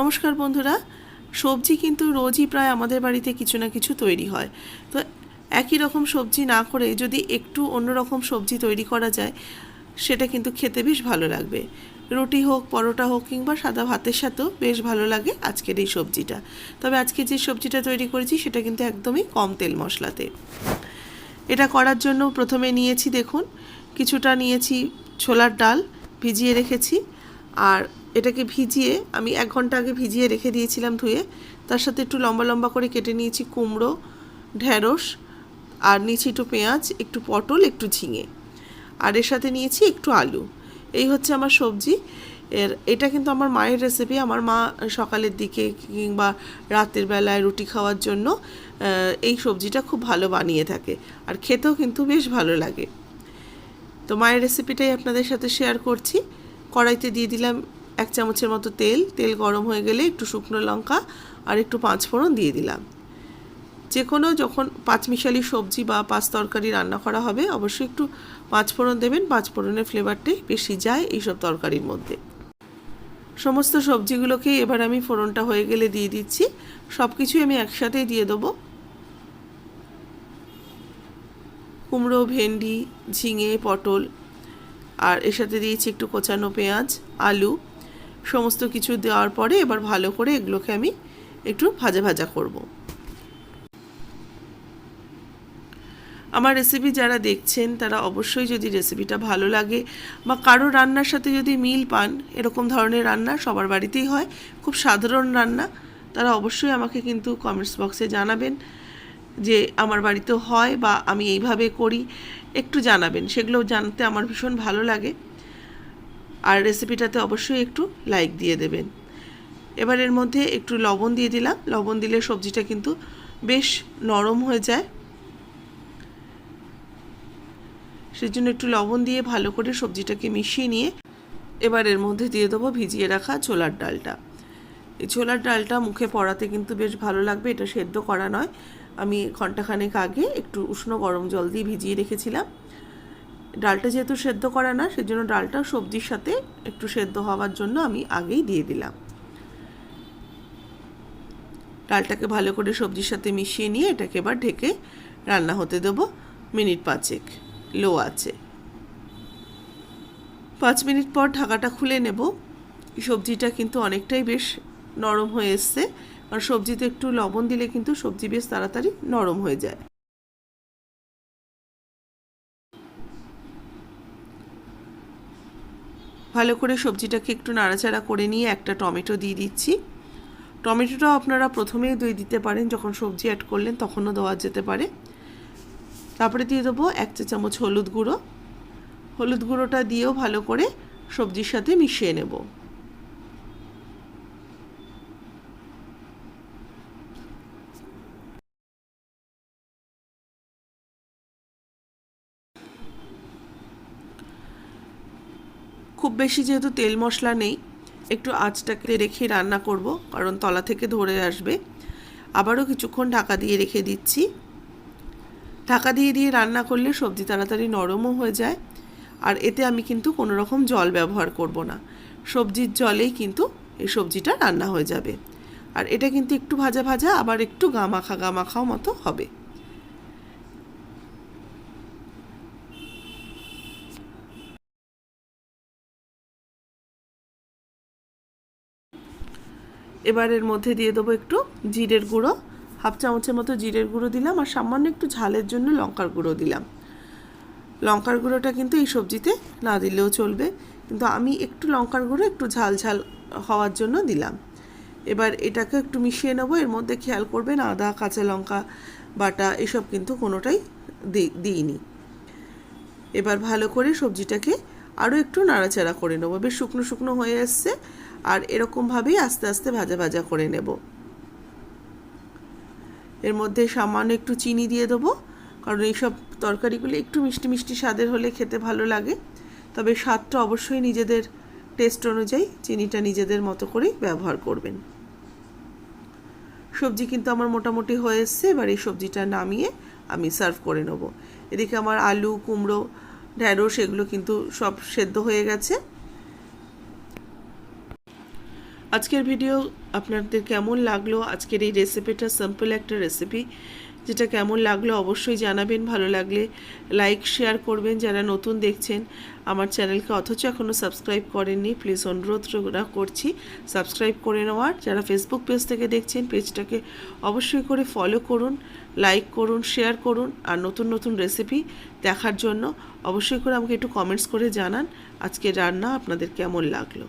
নমস্কার বন্ধুরা, সবজি কিন্তু রোজই প্রায় আমাদের বাড়িতে কিছু না কিছু তৈরি হয়। তো একই রকম সবজি না করে যদি একটু অন্যরকম সবজি তৈরি করা যায়, সেটা কিন্তু খেতে বেশ ভালো লাগবে। রুটি হোক, পরোটা হোক কিংবা সাদা ভাতের সাথেও বেশ ভালো লাগে আজকের এই সবজিটা। তবে আজকে যে সবজিটা তৈরি করেছি, সেটা কিন্তু একদমই কম তেল মশলাতে। এটা করার জন্য প্রথমে নিয়েছি, দেখুন, কিছুটা নিয়েছি ছোলার ডাল ভিজিয়ে রেখেছি। আর এটাকে ভিজিয়ে, আমি এক ঘণ্টা আগে ভিজিয়ে রেখে দিয়েছিলাম ধুয়ে, তার সাথে একটু লম্বা লম্বা করে কেটে নিয়েছি কুমড়ো ঢ্যাঁড়স আর নিয়েছি একটু পেঁয়াজ, একটু পটল, একটু ঝিঙে। আর এর সাথে নিয়েছি একটু আলু। এই হচ্ছে আমার সবজি। এর, এটা কিন্তু আমার মায়ের রেসিপি আমার মা সকালের দিকে কিংবা রাতের বেলায় রুটি খাওয়ার জন্য এই সবজিটা খুব ভালো বানিয়ে থাকে। আর খেতেও কিন্তু বেশ ভালো লাগে। তো মায়ের রেসিপিটাই আপনাদের সাথে শেয়ার করছি। কড়াইতে দিয়ে দিলাম এক চামচের মতো তেল তেল গরম হয়ে গেলে একটু শুকনো লঙ্কা আর একটু পাঁচ ফোড়ন দিয়ে দিলাম। যে কোনো যখন পাঁচমিশালি সবজি বা পাঁচ তরকারি রান্না করা হবে, অবশ্যই একটু পাঁচ ফোড়ন দেবেন। পাঁচ ফোড়নের ফ্লেভারটাই বেশি যায় এইসব তরকারির মধ্যে। সমস্ত সবজিগুলোকে এবার আমি ফোড়নটা হয়ে গেলে দিয়ে দিচ্ছি। সব কিছুই আমি একসাথেই দিয়ে দেবো। কুমড়ো, ভেন্ডি, ঝিঙে, পটল, আর এর সাথে দিয়েছি একটু কোচানো পেঁয়াজ, আলু সমস্ত কিছু দেওয়ার পরে এবার ভালো করে এগুলোকে আমি একটু ভাজা ভাজা করব। আমার রেসিপি যারা দেখছেন, তারা অবশ্যই যদি রেসিপিটা ভালো লাগে বা কারও রান্নার সাথে যদি মিল পান, এরকম ধরনের রান্না সবার বাড়িতেই হয়, খুব সাধারণ রান্না, তারা অবশ্যই আমাকে কিন্তু কমেন্টস বক্সে জানাবেন যে আমার বাড়িতেও হয় বা আমি এইভাবে করি, একটু জানাবেন। সেগুলো জানতে আমার ভীষণ ভালো লাগে। আর রেসিপিটাতে অবশ্যই একটু লাইক দিয়ে দেবেন। এবার এর মধ্যে একটু লবণ দিয়ে দিলাম। লবণ দিলে সবজিটা কিন্তু বেশ নরম হয়ে যায়। সেজন্য একটু লবণ দিয়ে ভালো করে সবজিটাকে মিশিয়ে নিয়ে এবার এর মধ্যে দিয়ে দেবো ভিজিয়ে রাখা ছোলার ডালটা। এই ছোলার ডালটা মুখে পড়াতে কিন্তু বেশ ভালো লাগবে, এটা সেদ্ধ করা নয়। আমি ঘন্টাখানেক আগে একটু উষ্ণ গরম জল দিয়ে ভিজিয়ে রেখেছিলাম। ডালটা যেহেতু সেদ্ধ করা না, সেজন্য ডালটা সবজির সাথে একটু সেদ্ধ হওয়ার জন্য আমি আগেই দিয়ে দিলাম। ডালটাকে ভালো করে সবজির সাথে মিশিয়ে নিয়ে এটাকে এবার ঢেকে রান্না হতে দেবো মিনিট পাঁচেক, লো আছে। পাঁচ মিনিট পর ঢাকাটা খুলে নেব। সবজিটা কিন্তু অনেকটাই বেশ নরম হয়ে এসছে, আর সবজিতে একটু লবণ দিলে কিন্তু সবজি বেশ তাড়াতাড়ি নরম হয়ে যায়। ভালো করে সবজিটাকে একটু নাড়াচাড়া করে নিয়ে একটা টমেটো দিয়ে দিচ্ছি। টমেটোটাও আপনারা প্রথমেই দই দিতে পারেন, যখন সবজি অ্যাড করলেন তখনও দেওয়া যেতে পারে। তারপরে দিয়ে দেবো এক চা চামচ হলুদ গুঁড়ো। হলুদ গুঁড়োটা দিয়েও ভালো করে সবজির সাথে মিশিয়ে নেব। খুব বেশি যেহেতু তেল মশলা নেই, একটু আঁচটাকে রেখে রান্না করব, কারণ তলা থেকে ধরে আসবে। আবারও কিছুক্ষণ ঢাকা দিয়ে রেখে দিচ্ছি। ঢাকা দিয়ে দিয়ে রান্না করলে সবজি তাড়াতাড়ি নরমও হয়ে যায়, আর এতে আমি কিন্তু কোনো রকম জল ব্যবহার করব না। সবজির জলেই কিন্তু এই সবজিটা রান্না হয়ে যাবে। আর এটা কিন্তু একটু ভাজা ভাজা, আবার একটু গামাখা গামাখাও মতো হবে। এবার এর মধ্যে দিয়ে দেবো একটু জিরের গুঁড়ো। হাফ চামচের মতো জিরের গুঁড়ো দিলাম আর সামান্য একটু ঝালের জন্য লঙ্কার গুঁড়ো দিলাম। লঙ্কার গুঁড়োটা কিন্তু এই সবজিতে না দিলেও চলবে। কিন্তু আমি একটু লঙ্কার গুঁড়ো, একটু ঝাল ঝাল হওয়ার জন্য দিলাম। এবার এটাকে একটু মিশিয়ে নেব। এর মধ্যে খেয়াল করবেন আদা, কাঁচা লঙ্কা, বাটা এসব কিন্তু কোনোটাই দিইনি। এবার ভালো করে সবজিটাকে আরও একটু নাড়াচাড়া করে নেব। বেশ শুকনো শুকনো হয়ে এসছে। আর এরকমভাবেই আস্তে আস্তে ভাজা ভাজা করে নেব। এর মধ্যে সামান্য একটু চিনি দিয়ে দেবো, কারণ এইসব তরকারিগুলো একটু মিষ্টি মিষ্টি স্বাদের হলে খেতে ভালো লাগে। তবে স্বাদটা অবশ্যই নিজেদের টেস্ট অনুযায়ী চিনিটা নিজেদের মতো করেই ব্যবহার করবেন। সবজি কিন্তু আমার মোটামুটি হয়ে এসছে, এবার এই সবজিটা নামিয়ে আমি সার্ভ করে নেব। এদিকে আমার আলু, কুমড়ো, ঢ্যাঁড়স, এগুলো কিন্তু সব সেদ্ধ হয়ে গেছে। আজকের ভিডিও আপনাদের কেমন লাগল? আজকের এই রেসিপিটা সিম্পল একটা রেসিপি যেটা কেমন লাগল অবশ্যই জানাবেন। ভালো লাগলে লাইক শেয়ার করবেন যারা নতুন দেখছেন আমার চ্যানেলকে অথচ এখনও সাবস্ক্রাইব করেননি প্লিজ অনুরোধ করছি সাবস্ক্রাইব করে নেওয়ার। যারা ফেসবুক পেজ থেকে দেখছেন পেজটাকে অবশ্যই করে ফলো করুন লাইক করুন শেয়ার করুন, আর নতুন নতুন রেসিপি দেখার জন্য অবশ্যই করে আমাকে একটু কমেন্টস করে জানান। আজকে রান্না আপনাদের কেমন লাগল?